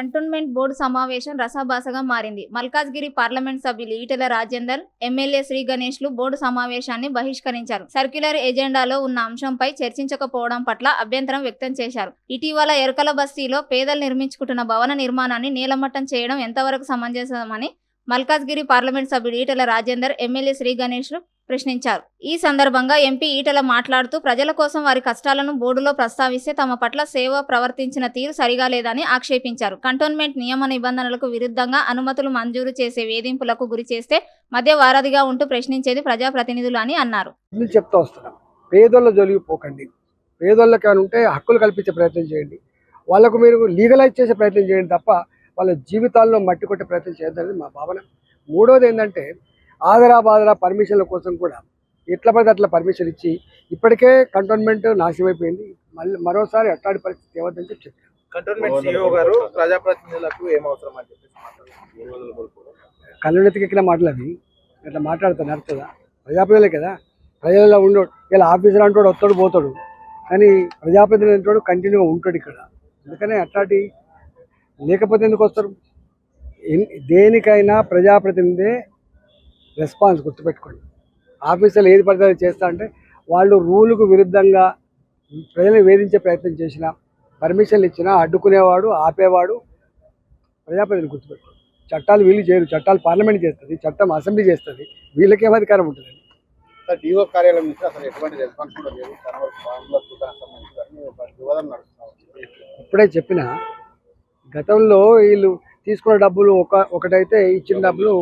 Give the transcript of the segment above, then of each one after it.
Cantonment board సమావేశం రసాభాసగా మారింది. Malkajgiri parliament సభ్యులు ఈటెల రాజేందర్ ఎమ్మెల్యే శ్రీ గణేష్లు బోర్డు సమావేశాన్ని బహిష్కరించారు. సర్క్యులర్ ఎజెండాలో ఉన్న అంశంపై చర్చించకపోవడం పట్ల అభ్యంతరం వ్యక్తం చేశారు. ఇటీవల ఎరకల బస్తీలో పేదలు నిర్మించుకుంటున్న భవన నిర్మాణాన్ని నీలమట్టం చేయడం ఎంతవరకు సమంజసమని మల్కాజ్గిరి పార్లమెంట్ సభ్యుడు ఈటెల రాజేందర్ ఎమ్మెల్యే శ్రీ గణేష్లు ప్రశ్నించారు. ఈ సందర్భంగా ఎంపీ ఈటల మాట్లాడుతూ ప్రజల కోసం వారి కష్టాలను బోర్డులో ప్రస్తావిస్తే తమ పట్ల సేవ ప్రవర్తించిన తీరు సరిగా లేదని ఆక్షేపించారు. కంటోన్మెంట్ నియమ నిబంధనలకు విరుద్ధంగా అనుమతులు మంజూరు చేసే వేధింపులకు గురి చేస్తే మధ్య వారధిగా ఉంటూ ప్రశ్నించేది ప్రజాప్రతినిధులు అని అన్నారు. చెప్తా వస్తున్నాం. పేదోళ్ళ జొలిగిపోకండి పేదోళ్ళకి ఉంటే హక్కులు కల్పించే ప్రయత్నం చేయండి. వాళ్ళకు మీరు లీగలైజ్ చేసే ప్రయత్నం చేయండి తప్ప వాళ్ళ జీవితాల్లో మట్టి కొట్టే ప్రయత్నం చేయొద్దనేది మా భావన. మూడోది ఏంటంటే ఆదరా బాదరా పర్మిషన్ల కోసం కూడా ఎట్ల పడితే అట్లా పర్మిషన్ ఇచ్చి ఇప్పటికే కంటోన్మెంట్ నాశనమైపోయింది. మళ్ళీ మరోసారి అట్లాంటి పరిస్థితి ఏవద్దని చెప్పి చెప్పారు కంటోన్మెంట్ సిఇఓ గారు ప్రజాప్రతినిధులకు ఏం అవసరం అని. కళ్ళెత్తికెక్కిన మాటలు అవి. ఇట్లా మాట్లాడతా నడుతుందా ప్రజాప్రతినిధులే కదా. ప్రజలలో ఉండడు ఇలా ఆఫీసర్ అంటాడు వస్తాడు పోతాడు. కానీ ప్రజాప్రతినిధి అంటాడు కంటిన్యూగా ఉంటాడు ఇక్కడ. అందుకనే అట్లాంటి లేకపోతే ఎందుకు వస్తారు? దేనికైనా ప్రజాప్రతినిధే రెస్పాన్స్ గుర్తుపెట్టుకోండి. ఆఫీసర్లు ఏది పడితే చేస్తా అంటే వాళ్ళు రూలుకు విరుద్ధంగా ప్రజలను వేధించే ప్రయత్నం చేసినా పర్మిషన్లు ఇచ్చినా అడ్డుకునేవాడు ఆపేవాడు ప్రజాప్రతినిధి గుర్తుపెట్టుకోండి. చట్టాలు వీళ్ళు చేయరు. చట్టాలు పార్లమెంట్ చేస్తుంది చట్టం అసెంబ్లీ చేస్తుంది. వీళ్ళకేం అధికారం ఉంటుంది డిఓ కార్యాలయం నుంచి అసలు ఎటువంటి రెస్పాన్స్ కూడా లేదు. ఇప్పుడే చెప్పిన గతంలో వీళ్ళు తీసుకున్న డబ్బులు ఒక ఒకటైతే ఇచ్చిన డబ్బులు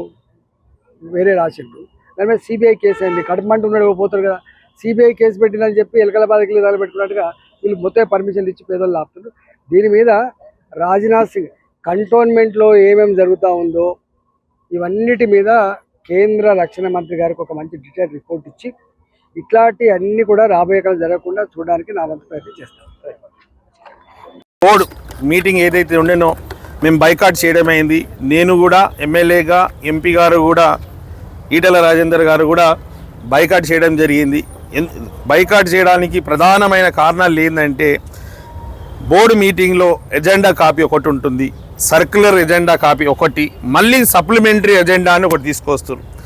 వేరే రాసిండు. దాని మీద సిబిఐ కేసు అయింది కడపమంట ఉన్నాడు పోతారు కదా? సిబిఐ కేసు పెట్టిందని చెప్పి ఎలకల బాధకి తలపెట్టుకున్నట్టుగా వీళ్ళు మొత్తం పర్మిషన్లు ఇచ్చి పేదలు ఆపుతున్నారు దీని మీద రాజ్నాథ్ సింగ్ కంటోన్మెంట్లో ఏమేమి జరుగుతూ ఉందో ఇవన్నిటి మీద కేంద్ర రక్షణ మంత్రి గారికి ఒక మంచి డీటెయిల్ రిపోర్ట్ ఇచ్చి ఇట్లాంటి అన్ని కూడా రాబోయే కాలం జరగకుండా చూడడానికి నా వంతు ప్రయత్నం చేస్తాను మీటింగ్ ఏదైతే ఉండేనో మేము బైకాట్ చేయడమైంది నేను కూడా ఎమ్మెల్యేగా ఎంపీ గారు కూడా ఈటల రాజేందర్ గారు కూడా బైకాట్ చేయడం జరిగింది. ఎన్- బైకాట్ చేయడానికి ప్రధానమైన కారణాలు ఏంటంటే బోర్డు మీటింగ్లో ఎజెండా కాపీ ఒకటి ఉంటుంది. సర్క్యులర్ ఎజెండా కాపీ ఒకటి మళ్ళీ సప్లిమెంటరీ ఎజెండా అని ఒకటి తీసుకొస్తారు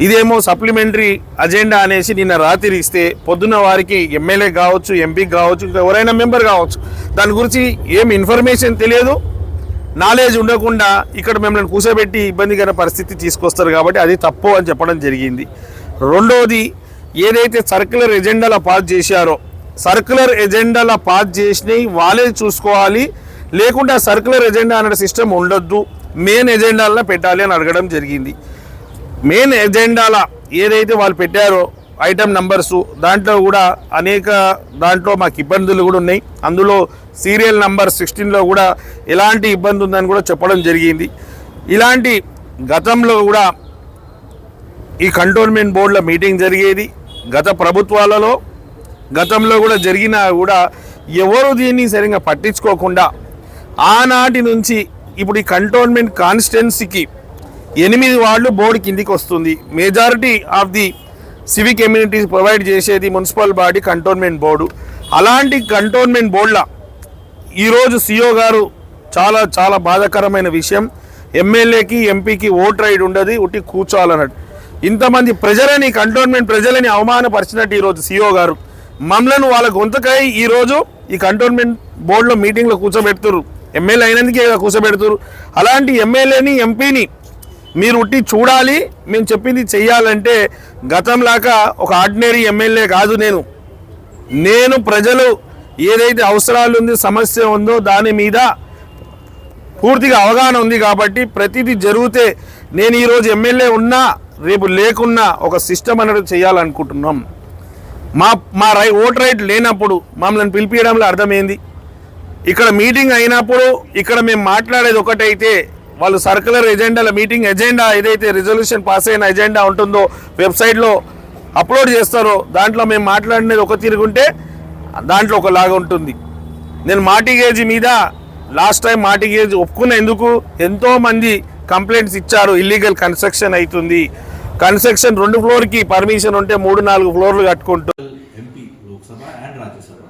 ఇదేమో సప్లిమెంటరీ అజెండా అనేసి నిన్న రాత్రి ఇస్తే పొద్దున్న వారికి ఎమ్మెల్యే కావచ్చు ఎంపీ కావచ్చు ఇంకా ఎవరైనా మెంబర్ కావచ్చు. దాని గురించి ఏం ఇన్ఫర్మేషన్ తెలియదు. నాలెడ్జ్ ఉండకుండా ఇక్కడ మిమ్మల్ని కూర్చోబెట్టి ఇబ్బందికర పరిస్థితి తీసుకొస్తారు కాబట్టి అది తప్పు అని చెప్పడం జరిగింది. రెండవది ఏదైతే సర్క్యులర్ ఎజెండాలో పాస్ చేశారో సర్క్యులర్ ఎజెండాలో పాస్ చేసినవి వాళ్ళే చూసుకోవాలి. లేకుంటే ఆ సర్క్యులర్ ఎజెండా అనే సిస్టమ్ ఉండొద్దు. మెయిన్ ఎజెండాలను పెట్టాలి అని అడగడం జరిగింది. మెయిన్ ఎజెండాల ఏదైతే వాళ్ళు పెట్టారో ఐటమ్ నంబర్స్ దాంట్లో కూడా అనేక దాంట్లో మాకు ఇబ్బందులు కూడా ఉన్నాయి. అందులో సీరియల్ నంబర్ సిక్స్టీన్లో కూడా ఎలాంటి ఇబ్బంది ఉందని కూడా చెప్పడం జరిగింది. ఇలాంటి గతంలో కూడా ఈ కంటోన్మెంట్ బోర్డుల మీటింగ్ జరిగేది. గత ప్రభుత్వాలలో గతంలో కూడా జరిగినా కూడా ఎవరు దీన్ని సరిగ్గా పట్టించుకోకుండా ఆనాటి నుంచి ఇప్పుడు ఈ కంటోన్మెంట్ కాన్స్టిట్యున్సీకి ఎనిమిది వాళ్ళు బోర్డు కిందికి వస్తుంది. Majority of the civic amenities provide చేసేది మున్సిపల్ బాడీ కంటోన్మెంట్ బోర్డు. అలాంటి కంటోన్మెంట్ బోర్డుల ఈరోజు సిఓ గారు చాలా చాలా బాధాకరమైన విషయం. ఎమ్మెల్యేకి ఎంపీకి ఓట్ రైడ్ ఉండదు ఉట్టి కూర్చోవాలన్నట్టు. ఇంతమంది ప్రజలని కంటోన్మెంట్ ప్రజలని అవమానపరిచినట్టు ఈరోజు సిఓ గారు. మమ్మలను వాళ్ళ గొంతుకై ఈరోజు ఈ కంటోన్మెంట్ బోర్డులో మీటింగ్లో కూర్చోబెడుతురు ఎమ్మెల్యే అయినందుకే కూర్చోబెడుతురు అలాంటి ఎమ్మెల్యేని ఎంపీని మీరు ఉట్టి చూడాలి మేము చెప్పింది చెయ్యాలంటే గతంలాగా ఒక ఆర్డినరీ ఎమ్మెల్యే కాదు నేను. నేను ప్రజలు ఏదైతే అవసరాలు ఉంది సమస్య ఉందో దాని మీద పూర్తిగా అవగాహన ఉంది కాబట్టి ప్రతిదీ జరిగితే నేను ఈరోజు ఎమ్మెల్యే ఉన్నా రేపు లేకున్నా ఒక సిస్టమ్ అనేది చేయాలనుకుంటున్నాం మా మా రై ఓట్ రైట్ లేనప్పుడు మమ్మల్ని పిలిపించడంలో అర్థమైంది. ఇక్కడ మీటింగ్ అయినప్పుడు ఇక్కడ మేము మాట్లాడేది ఒకటైతే వాళ్ళు సర్కులర్ ఎజెండాల మీటింగ్ ఎజెండా ఏదైతే రిజల్యూషన్ పాస్ అయిన ఎజెండా ఉంటుందో వెబ్సైట్లో అప్లోడ్ చేస్తారో దాంట్లో మేము మాట్లాడినది ఒక తిరుగుంటే దాంట్లో ఒకలాగా ఉంటుంది. నేను మాటిగేజ్ మీద లాస్ట్ టైం మాటిగేజ్ ఒప్పుకునేందుకు ఎందుకు కంప్లైంట్స్ ఇచ్చారు ఇల్లీగల్ కన్స్ట్రక్షన్ అవుతుంది. కన్స్ట్రక్షన్ రెండు ఫ్లోర్కి పర్మిషన్ ఉంటే మూడు నాలుగు ఫ్లోర్లు కట్టుకుంటూ MP Lok Sabha and Rajya Sabha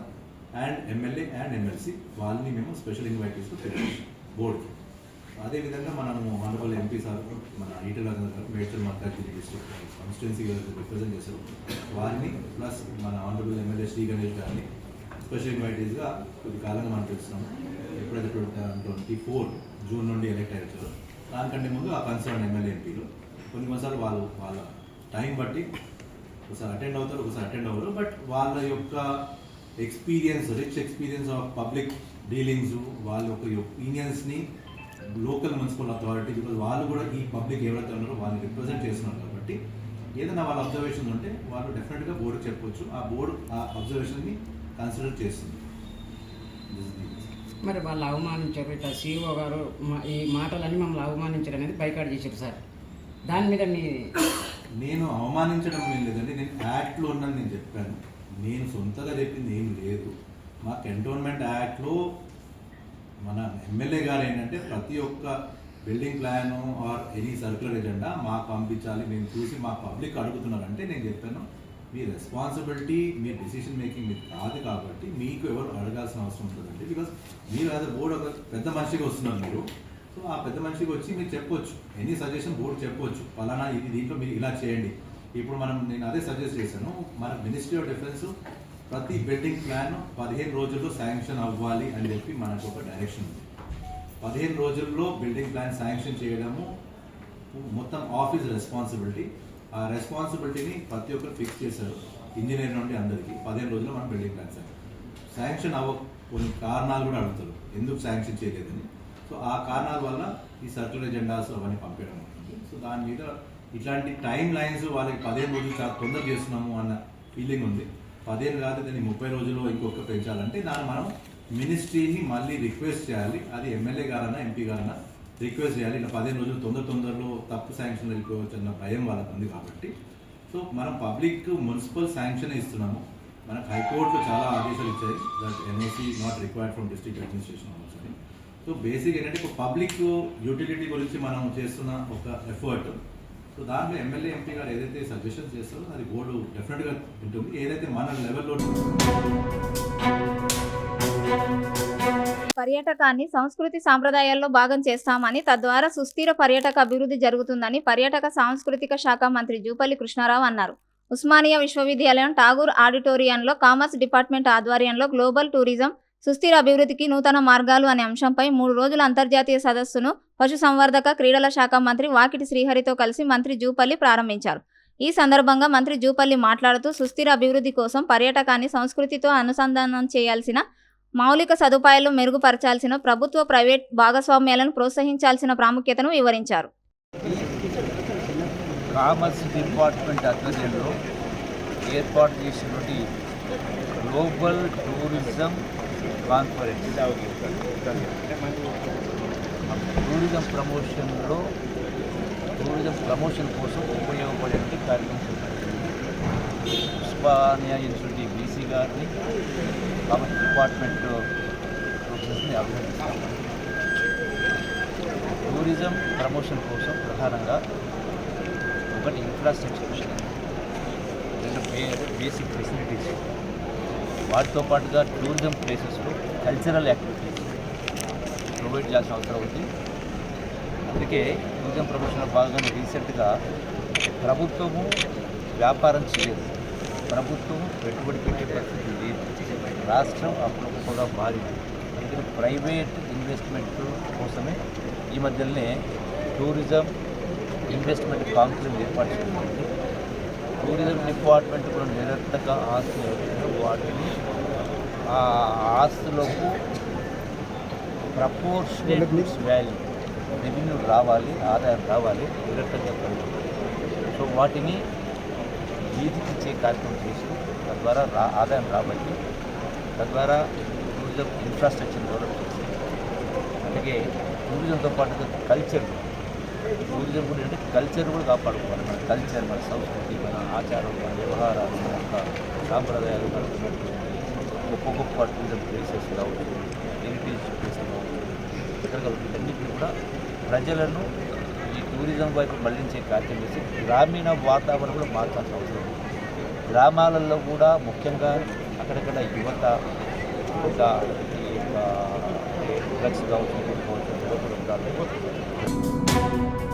and MLA and MLC వాళ్ళని మేము స్పెషల్ ఇన్వైట్ చేస్తూ బోర్డు అదేవిధంగా మనము ఆనరబుల్ ఎంపీ సార్ మన Etela garu Medchal Malkajgiri district constituency represent చేశారు. వారిని ప్లస్ మన ఆనరబుల్ ఎమ్మెల్యే శ్రీ గణేష్ గారిని స్పెషల్ ఇన్వైటీస్గా కొద్ది కాలంగా మనం పిలుస్తున్నాము ఎప్పుడైతే ట్వంటీ ఫోర్ జూన్ నుండి ఎలక్ట్ అయ్యారు దానికంటే ముందు ఆ కన్సర్న్ ఎమ్మెల్యే ఎంపీలు కొన్ని కొన్నిసార్లు వాళ్ళు వాళ్ళ టైం బట్టి ఒకసారి అటెండ్ అవుతారు ఒకసారి అటెండ్ అవ్వరు. బట్ వాళ్ళ యొక్క experience rich experience of public dealings వాళ్ళ యొక్క ఒపీనియన్స్ని లోకల్ మున్సిపల్ అథారిటీ బికాజ్ వాళ్ళు కూడా ఈ పబ్లిక్ ఎవరైతే ఉన్నారో వాళ్ళని రిప్రజెంట్ చేస్తున్నారు కాబట్టి ఏదైనా వాళ్ళ అబ్జర్వేషన్ ఉంటే వాళ్ళు డెఫినెట్గా బోర్డుకి చెప్పొచ్చు. ఆ బోర్డు ఆ అబ్జర్వేషన్ని కన్సిడర్ చేస్తుంది. మరి వాళ్ళు అవమానించారు. ఇట్లా సీఓ గారు మా- ఈ మాటలన్నీ మమ్మల్ని అవమానించడం అనేది బైకాట్ చేశారు సార్. దాని మీద మీ నేను అవమానించడం ఏం లేదండి. నేను యాక్ట్లో ఉన్నాను నేను చెప్పాను. నేను సొంతగా చెప్పింది ఏం లేదు. మా కంటోన్మెంట్ యాక్ట్లో మన ఎమ్మెల్యే గారు ఏంటంటే ప్రతి ఒక్క building plan or any circular agenda మాకు పంపించాలి. మేము చూసి మా పబ్లిక్ అడుగుతున్నారంటే నేను చెప్పాను. మీ రెస్పాన్సిబిలిటీ మీ డెసిషన్ మేకింగ్ మీకు కాదు కాబట్టి మీకు ఎవరు అడగాల్సిన అవసరం ఉంటుందండి బికాస్ మీరు యాజ్ బోర్డు ఒక పెద్ద మనిషిగా వస్తున్నారు మీరు. సో ఆ పెద్ద మనిషికి వచ్చి మీరు చెప్పొచ్చు. ఎనీ సజెషన్ బోర్డు చెప్పొచ్చు. పలానా ఇది దీంట్లో మీరు ఇలా చేయండి. ఇప్పుడు మనం నేను అదే సజెస్ట్ చేశాను. మన మినిస్ట్రీ ఆఫ్ డిఫెన్స్ ప్రతి బిల్డింగ్ ప్లాన్ పదిహేను రోజుల్లో శాంక్షన్ అవ్వాలి అని చెప్పి మనకు ఒక డైరెక్షన్ ఉంది. పదిహేను రోజుల్లో బిల్డింగ్ ప్లాన్ శాంక్షన్ చేయడము మొత్తం ఆఫీస్ రెస్పాన్సిబిలిటీ ఆ రెస్పాన్సిబిలిటీని ప్రతి ఒక్కరు ఫిక్స్ చేశారు ఇంజనీర్ నుండి అందరికీ. పదిహేను రోజుల్లో మనం బిల్డింగ్ ప్లాన్ శాంక్షన్ అవ్వ కొన్ని కారణాలు కూడా అడుగుతారు. ఎందుకు శాంక్షన్ చేయలేదని. సో ఆ కారణాల వల్ల ఈ సర్కులర్ ఎజెండాస్ అవన్నీ పంపించడం ఉంటుంది సో దాని మీద ఇట్లాంటి టైం లైన్స్ వాళ్ళకి పదిహేను రోజులు చాలా తొందర చేస్తున్నాము అన్న ఫీలింగ్ ఉంది. పదిహేను కాదు దాన్ని ముప్పై రోజుల్లో ఇంకొక పెంచాలంటే దాన్ని మనం మినిస్ట్రీని మళ్ళీ రిక్వెస్ట్ చేయాలి. అది ఎమ్మెల్యే గారన్నా ఎంపీ గారన్నా రిక్వెస్ట్ చేయాలి. ఇలా పదిహేను రోజులు తొందర తొందరలో తప్పు శాంక్షన్ వెళ్ళిపోవచ్చు అన్న భయం వాళ్ళకు ఉంది కాబట్టి. సో మనం పబ్లిక్ మున్సిపల్ శాంక్షన్ ఇస్తున్నాము. మనకు హైకోర్టులో చాలా ఆదేశాలు ఇచ్చాయి. That NOC not required from district administration also. So basic ఏంటంటే ఇప్పుడు పబ్లిక్ యూటిలిటీ గురించి మనం చేస్తున్న ఒక ఎఫర్ట్ సో దాంట్లో ఎమ్మెల్యే ఎంపీ గారు ఏదైతే సజెషన్స్ చేస్తారో అది బోర్డు డెఫినెట్గా ఉంటుంది. ఏదైతే మన లెవెల్లో పర్యాటకాన్ని సంస్కృతి సాంప్రదాయాల్లో భాగం చేస్తామని తద్వారా సుస్థిర పర్యాటక అభివృద్ధి జరుగుతుందని పర్యాటక సాంస్కృతిక శాఖ మంత్రి జూపల్లి కృష్ణారావు అన్నారు. ఉస్మానియా విశ్వవిద్యాలయం ఠాగూర్ ఆడిటోరియంలో కామర్స్ డిపార్ట్మెంట్ ఆధ్వర్యంలో గ్లోబల్ టూరిజం సుస్థిర అభివృద్ధికి నూతన మార్గాలు అనే అంశంపై మూడు రోజుల అంతర్జాతీయ సదస్సును పశుసంవర్ధక క్రీడల శాఖ మంత్రి వాకిటి శ్రీహరితో కలిసి మంత్రి జూపల్లి ప్రారంభించారు. ఈ సందర్భంగా మంత్రి జూపల్లి మాట్లాడుతూ సుస్థిర అభివృద్ధి కోసం పర్యాటకాన్ని సంస్కృతితో అనుసంధానం చేయాల్సిన మౌలిక సదుపాయాలు మెరుగుపరచాల్సిన ప్రభుత్వ ప్రైవేట్ భాగస్వామ్యాలను ప్రోత్సహించాల్సిన ప్రాముఖ్యతను వివరించారు. కామర్స్ డిపార్ట్మెంట్ ఆధ్వర్యంలో ఏర్పాటు చేసినటువంటి గ్లోబల్ టూరిజం కాన్ఫరెన్స్ టూరిజం ప్రమోషన్లో టూరిజం ప్రమోషన్ కోసం ఉపయోగపడే కార్యక్రమం ఉస్మానియా యూనివర్సిటీ బీసీ గారిని కామర్స్ డిపార్ట్మెంట్ ప్రొఫెసర్ని అభినందిస్తాము టూరిజం ప్రమోషన్ కోసం ప్రధానంగా ఒకటి ఇన్ఫ్రాస్ట్రక్చర్ రెండు బేసిక్ ఫెసిలిటీస్. వాటితో పాటుగా టూరిజం ప్లేసెస్లో కల్చరల్ యాక్టివిటీస్ ప్రొవైడ్ చేయాల్సిన అవసరం ఉంది. అందుకే టూరిజం ప్రమోషన్లో భాగంగా రీసెంట్గా ప్రభుత్వము వ్యాపారం చేయదు ప్రభుత్వం పెట్టుబడి పెట్టే పరిస్థితి లేదు. రాష్ట్రం అప్పుడొకగా మారింది. అందుకని ప్రైవేట్ ఇన్వెస్ట్మెంట్ కోసమే ఈ మధ్యలోనే టూరిజం ఇన్వెస్ట్మెంట్ కాన్క్లేవ్ ఏర్పాటు చేస్తుంది టూరిజం డిపార్ట్మెంట్ కూడా నిరర్థక ఆస్తులు వాటిని ఆ ఆస్తులకు ప్రపోర్షనేట్ వాల్యూ రెవెన్యూ రావాలి ఆదాయం రావాలి నిరర్థక సో వాటిని వీధికి ఇచ్చే కార్యక్రమం చేస్తూ తద్వారా రా ఆదాయం రాబట్టి తద్వారా టూరిజం ఇన్ఫ్రాస్ట్రక్చర్ డెవలప్ చేస్తుంది అలాగే టూరిజంతో పాటుగా కల్చర్ టూరిజం కూడా అంటే కల్చర్ కూడా కాపాడుకోవాలి మన కల్చర్ మన సంస్కృతి మన ఆచారం మన వ్యవహారాలు మన యొక్క సాంప్రదాయాలు నడుపుతున్నట్టు గొప్ప గొప్ప టూరిజం ప్లేసెస్ కావచ్చు హెరిటేజ్ ప్లేసెస్ కావచ్చు రకరకాల వీటన్నిటిని కూడా ప్రజలను ఈ టూరిజం వైపు మళ్ళించే కార్యం చేసి గ్రామీణ వాతావరణం కూడా మార్చాల్సిన అవసరం ఉంది గ్రామాలలో కూడా ముఖ్యంగా అక్కడక్కడ యువత ఇంకా ఈ యొక్క డ్రగ్స్ కావచ్చు కావచ్చు నిరోధకం కావచ్చు